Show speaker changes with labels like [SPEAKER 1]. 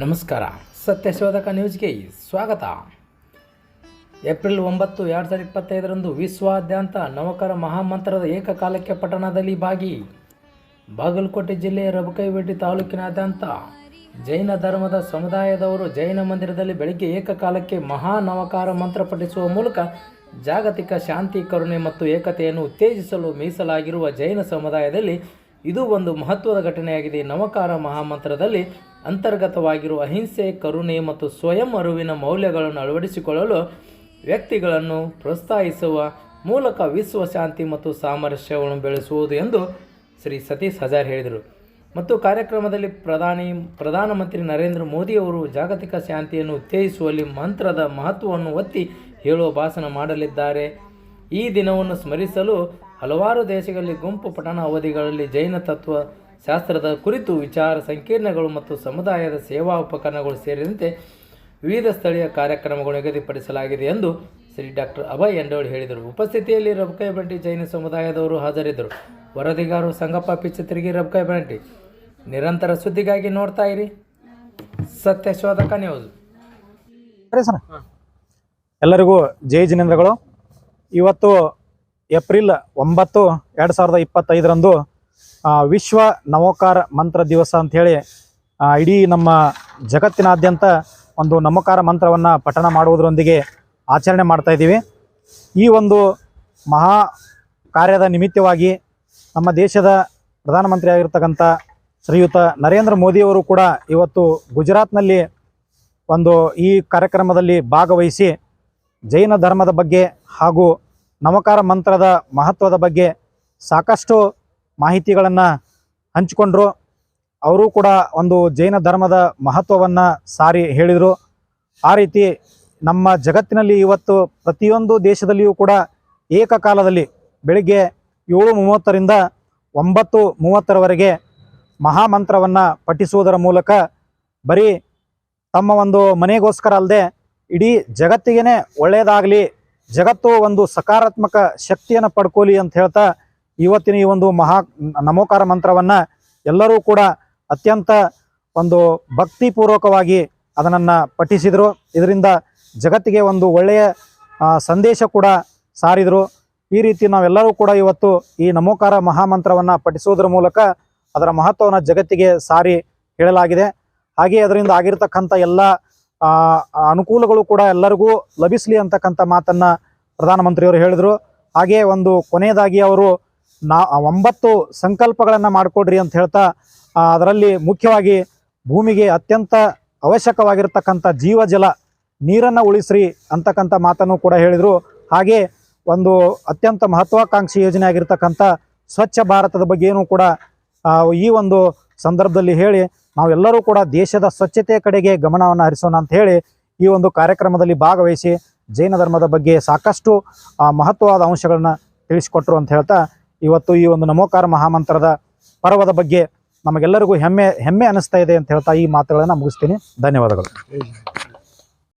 [SPEAKER 1] ನಮಸ್ಕಾರ. ಸತ್ಯಶೋಧಕ ನ್ಯೂಸ್ಗೆ ಸ್ವಾಗತ. ಏಪ್ರಿಲ್ ಒಂಬತ್ತು, ಎರಡು ಸಾವಿರದ ಇಪ್ಪತ್ತೈದರಂದು ವಿಶ್ವಾದ್ಯಂತ ನವಕರ ಮಹಾಮಂತ್ರದ ಏಕಕಾಲಕ್ಕೆ ಪಟ್ಟಣದಲ್ಲಿ ಭಾಗಿ. ಬಾಗಲಕೋಟೆ ಜಿಲ್ಲೆಯ ರಬಕೈಬೆಟ್ಟಿ ತಾಲೂಕಿನಾದ್ಯಂತ ಜೈನ ಧರ್ಮದ ಸಮುದಾಯದವರು ಜೈನ ಮಂದಿರದಲ್ಲಿ ಬೆಳಗ್ಗೆ ಏಕಕಾಲಕ್ಕೆ ಮಹಾ ನವಕಾರ ಮಂತ್ರ ಪಠಿಸುವ ಮೂಲಕ ಜಾಗತಿಕ ಶಾಂತಿ, ಕರುಣೆ ಮತ್ತು ಏಕತೆಯನ್ನು ಉತ್ತೇಜಿಸಲು ಮೀಸಲಾಗಿರುವ ಜೈನ ಸಮುದಾಯದಲ್ಲಿ ಇದು ಒಂದು ಮಹತ್ವದ ಘಟನೆಯಾಗಿದೆ. ನವಕಾರ ಮಹಾಮಂತ್ರದಲ್ಲಿ ಅಂತರ್ಗತವಾಗಿರುವ ಅಹಿಂಸೆ, ಕರುಣೆ ಮತ್ತು ಸ್ವಯಂ ಅರಿವಿನ ಮೌಲ್ಯಗಳನ್ನು ಅಳವಡಿಸಿಕೊಳ್ಳಲು ವ್ಯಕ್ತಿಗಳನ್ನು ಪ್ರೋತ್ಸಾಹಿಸುವ ಮೂಲಕ ವಿಶ್ವ ಶಾಂತಿ ಮತ್ತು ಸಾಮರಸ್ಯವನ್ನು ಬೆಳೆಸುವುದು ಎಂದು ಶ್ರೀ ಸತೀಶ್ ಹಜಾರ್ ಹೇಳಿದರು. ಮತ್ತು ಕಾರ್ಯಕ್ರಮದಲ್ಲಿ ಪ್ರಧಾನಿ, ಪ್ರಧಾನಮಂತ್ರಿ ನರೇಂದ್ರ ಮೋದಿಯವರು ಜಾಗತಿಕ ಶಾಂತಿಯನ್ನು ಉತ್ತೇಜಿಸುವಲ್ಲಿ ಮಂತ್ರದ ಮಹತ್ವವನ್ನು ಒತ್ತಿ ಹೇಳುವ ಭಾಷಣ ಮಾಡಲಿದ್ದಾರೆ. ಈ ದಿನವನ್ನು ಸ್ಮರಿಸಲು ಹಲವಾರು ದೇಶಗಳಲ್ಲಿ ಗುಂಪು ಪಠಣ ಅವಧಿಗಳಲ್ಲಿ ಜೈನ ತತ್ವ ಶಾಸ್ತ್ರದ ಕುರಿತು ವಿಚಾರ ಸಂಕೀರ್ಣಗಳು ಮತ್ತು ಸಮುದಾಯದ ಸೇವಾ ಉಪಕರಣಗಳು ಸೇರಿದಂತೆ ವಿವಿಧ ಸ್ಥಳೀಯ ಕಾರ್ಯಕ್ರಮಗಳು ನಿಗದಿಪಡಿಸಲಾಗಿದೆ ಎಂದು ಶ್ರೀ ಡಾಕ್ಟರ್ ಅಭಯ್ ಎಂಡೋಳ್ ಹೇಳಿದರು. ಉಪಸ್ಥಿತಿಯಲ್ಲಿ ರಬಕಾಯಿ ಬಂಟಿ ಜೈನ ಸಮುದಾಯದವರು ಹಾಜರಿದ್ದರು. ವರದಿಗಾರರು ಸಂಗಪ್ಪ ಪಿಚ್ಚತಿರಿಗೆ ರಬಕಾಯಿ ಬಂಟಿ. ನಿರಂತರ ಸುದ್ದಿಗಾಗಿ ನೋಡ್ತಾ ಇರಿ. ಸತ್ಯಶೋಧಕ ನ್ಯೂಸ್.
[SPEAKER 2] ಸರಿ. ಎಲ್ಲರಿಗೂ ಜೈ ಜಿನೇಂದ್ರಗಳು. ಇವತ್ತು ಏಪ್ರಿಲ್ ಒಂಬತ್ತು ಎರಡು ಸಾವಿರದ ಇಪ್ಪತ್ತೈದರಂದು ವಿಶ್ವ ನವೋಕಾರ ಮಂತ್ರ ದಿವಸ ಅಂಥೇಳಿ ಇಡೀ ನಮ್ಮ ಜಗತ್ತಿನಾದ್ಯಂತ ಒಂದು ನಮೋಕಾರ ಮಂತ್ರವನ್ನು ಪಠಣ ಮಾಡುವುದರೊಂದಿಗೆ ಆಚರಣೆ ಮಾಡ್ತಾ ಇದ್ದೀವಿ. ಈ ಒಂದು ಮಹಾ ಕಾರ್ಯದ ನಿಮಿತ್ತವಾಗಿ ನಮ್ಮ ದೇಶದ ಪ್ರಧಾನಮಂತ್ರಿ ಆಗಿರ್ತಕ್ಕಂಥ ಶ್ರೀಯುತ ನರೇಂದ್ರ ಮೋದಿಯವರು ಕೂಡ ಇವತ್ತು ಗುಜರಾತ್ನಲ್ಲಿ ಒಂದು ಈ ಕಾರ್ಯಕ್ರಮದಲ್ಲಿ ಭಾಗವಹಿಸಿ ಜೈನ ಧರ್ಮದ ಬಗ್ಗೆ ಹಾಗೂ ನವಕಾರ ಮಂತ್ರದ ಮಹತ್ವದ ಬಗ್ಗೆ ಸಾಕಷ್ಟು ಮಾಹಿತಿಗಳನ್ನು ಹಂಚಿಕೊಂಡರು. ಅವರು ಕೂಡ ಒಂದು ಜೈನ ಧರ್ಮದ ಮಹತ್ವವನ್ನು ಸಾರಿ ಹೇಳಿದರು. ಆ ರೀತಿ ನಮ್ಮ ಜಗತ್ತಿನಲ್ಲಿ ಇವತ್ತು ಪ್ರತಿಯೊಂದು ದೇಶದಲ್ಲಿಯೂ ಕೂಡ ಏಕಕಾಲದಲ್ಲಿ ಬೆಳಿಗ್ಗೆ ಏಳು ಮೂವತ್ತರಿಂದ ಒಂಬತ್ತು ಮೂವತ್ತರವರೆಗೆ ಮಹಾಮಂತ್ರವನ್ನು ಪಠಿಸುವುದರ ಮೂಲಕ ಬರೀ ತಮ್ಮ ಒಂದು ಮನೆಗೋಸ್ಕರ ಅಲ್ಲದೆ ಇಡೀ ಜಗತ್ತಿಗೇ ಒಳ್ಳೆಯದಾಗಲಿ ಜಗತ್ತು ಒಂದು ಸಕಾರಾತ್ಮಕ ಶಕ್ತಿಯನ್ನು ಪಡ್ಕೋಲಿ ಅಂತ ಹೇಳ್ತಾ ಇವತ್ತಿನ ಈ ಒಂದು ಮಹಾ ನಮೋಕಾರ ಮಂತ್ರವನ್ನು ಎಲ್ಲರೂ ಕೂಡ ಅತ್ಯಂತ ಒಂದು ಭಕ್ತಿಪೂರ್ವಕವಾಗಿ ಅದನ್ನು ಪಠಿಸಿದರು. ಇದರಿಂದ ಜಗತ್ತಿಗೆ ಒಂದು ಒಳ್ಳೆಯ ಸಂದೇಶ ಕೂಡ ಸಾರಿದರು. ಈ ರೀತಿ ನಾವೆಲ್ಲರೂ ಕೂಡ ಇವತ್ತು ಈ ನಮೋಕಾರ ಮಹಾಮಂತ್ರವನ್ನು ಪಠಿಸುವುದರ ಮೂಲಕ ಅದರ ಮಹತ್ವವನ್ನು ಜಗತ್ತಿಗೆ ಸಾರಿ ಹೇಳಲಾಗಿದೆ. ಹಾಗೆ ಅದರಿಂದ ಆಗಿರತಕ್ಕಂಥ ಎಲ್ಲ ಆ, ಅನುಕೂಲಗಳು ಕೂಡ ಎಲ್ಲರಿಗೂ ಲಭಿಸಲಿ ಅಂತಕ್ಕಂಥ ಮಾತನ್ನು ಪ್ರಧಾನಮಂತ್ರಿಯವರು ಹೇಳಿದರು. ಹಾಗೆ ಒಂದು ಕೊನೆಯದಾಗಿ ಅವರು ನಾ ಒಂಬತ್ತು ಸಂಕಲ್ಪಗಳನ್ನು ಮಾಡಿಕೊಡ್ರಿ ಅಂತ ಹೇಳ್ತಾ ಅದರಲ್ಲಿ ಮುಖ್ಯವಾಗಿ ಭೂಮಿಗೆ ಅತ್ಯಂತ ಅವಶ್ಯಕವಾಗಿರ್ತಕ್ಕಂಥ ಜೀವಜಲ ನೀರನ್ನು ಉಳಿಸ್ರಿ ಅಂತಕ್ಕಂಥ ಮಾತನ್ನು ಕೂಡ ಹೇಳಿದರು. ಹಾಗೆ ಒಂದು ಅತ್ಯಂತ ಮಹತ್ವಾಕಾಂಕ್ಷಿ ಯೋಜನೆ ಆಗಿರ್ತಕ್ಕಂಥ ಸ್ವಚ್ಛ ಭಾರತದ ಬಗ್ಗೆಯೂ ಕೂಡ ಈ ಒಂದು ಸಂದರ್ಭದಲ್ಲಿ ಹೇಳಿ ನಾವೆಲ್ಲರೂ ಕೂಡ ದೇಶದ ಸ್ವಚ್ಛತೆಯ ಕಡೆಗೆ ಗಮನವನ್ನು ಹರಿಸೋಣ ಅಂತ ಹೇಳಿ ಈ ಒಂದು ಕಾರ್ಯಕ್ರಮದಲ್ಲಿ ಭಾಗವಹಿಸಿ ಜೈನ ಧರ್ಮದ ಬಗ್ಗೆ ಸಾಕಷ್ಟು ಮಹತ್ವವಾದ ಅಂಶಗಳನ್ನ ತಿಳಿಸಿಕೊಟ್ರು ಅಂತ ಹೇಳ್ತಾ ಇವತ್ತು ಈ ಒಂದು ನಮೋಕಾರ ಮಹಾಮಂತ್ರದ ಪರ್ವದ ಬಗ್ಗೆ ನಮಗೆಲ್ಲರಿಗೂ ಹೆಮ್ಮೆ ಹೆಮ್ಮೆ ಅನಿಸ್ತಾ ಇದೆ ಅಂತ ಹೇಳ್ತಾ ಈ ಮಾತುಗಳನ್ನು ಮುಗಿಸ್ತೀನಿ. ಧನ್ಯವಾದಗಳು.